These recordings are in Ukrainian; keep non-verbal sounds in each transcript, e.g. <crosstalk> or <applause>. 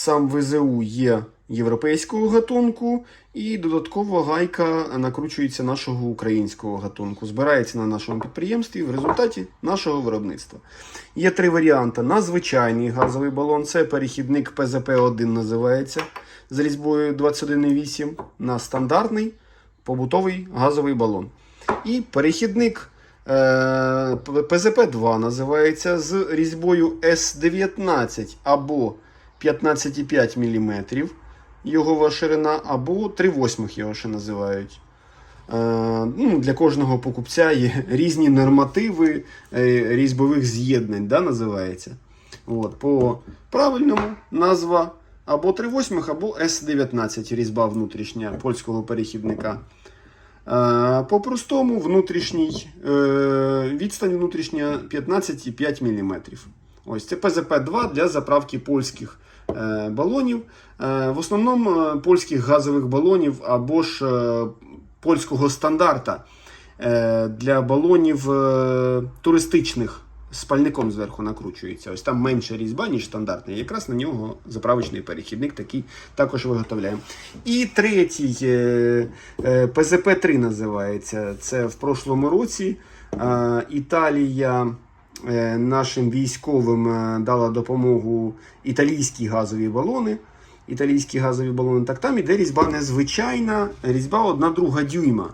Сам ВЗУ є європейського гатунку, і додатково гайка накручується нашого українського гатунку. Збирається на нашому підприємстві в результаті нашого виробництва. Є три варіанти. На звичайний газовий балон це перехідник ПЗП-1 називається з різьбою 21,8, на стандартний побутовий газовий балон. І перехідник е, ПЗП-2 називається з різьбою С19 або 15,5 мм його ширина, або 3,8 його ще називають. Е, ну, для кожного покупця є <laughs> різні нормативи е, різьбових з'єднань, да, називається. От, по правильному назва або 3,8, або С19 різьба внутрішня польського перехідника. Е, По-простому, внутрішній, е, відстань внутрішня 15,5 мм. Ось це ПЗП-2 для заправки польських е, балонів. Е, В основному е, польських газових балонів або ж польського стандарта для балонів туристичних з пальником зверху накручується. Ось там менша різьба, ніж стандартний. Якраз на нього заправочний перехідник такий також виготовляємо. І третій е, е, ПЗП-3 називається. Це в прошлому році Італія нашим військовим е, дала допомогу італійські газові балони. Італійські газові балони. Так там іде різьба незвичайна, різьба 1 друга дюйма.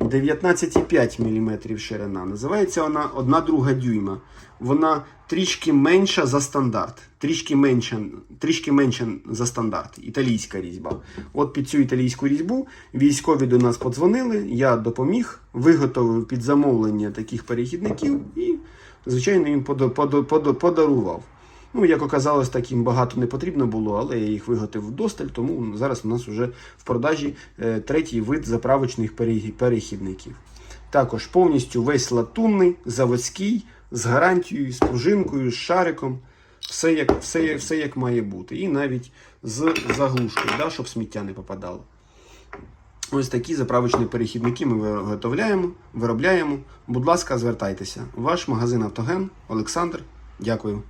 19,5 мм ширина. Називається вона 1 друга дюйма. Вона трішки менша за стандарт. Трішки менша, трішки менша за стандарт. Італійська різьба. От під цю італійську різьбу військові до нас подзвонили, я допоміг, виготовив під замовлення таких перехідників і, звичайно, їм пода- пода- пода- подарував. Ну, як оказалось, так їм багато не потрібно було, але я їх виготовив вдосталь, тому зараз у нас вже в продажі е, третій вид заправочних перехідників. Також повністю весь латунний, заводський, з гарантією, з пружинкою, з шариком. Все як, все, все як має бути. І навіть з заглушкою, да, щоб сміття не попадало. Ось такі заправочні перехідники ми виготовляємо, виробляємо. Будь ласка, звертайтеся. Ваш магазин Автоген Олександр. Дякую.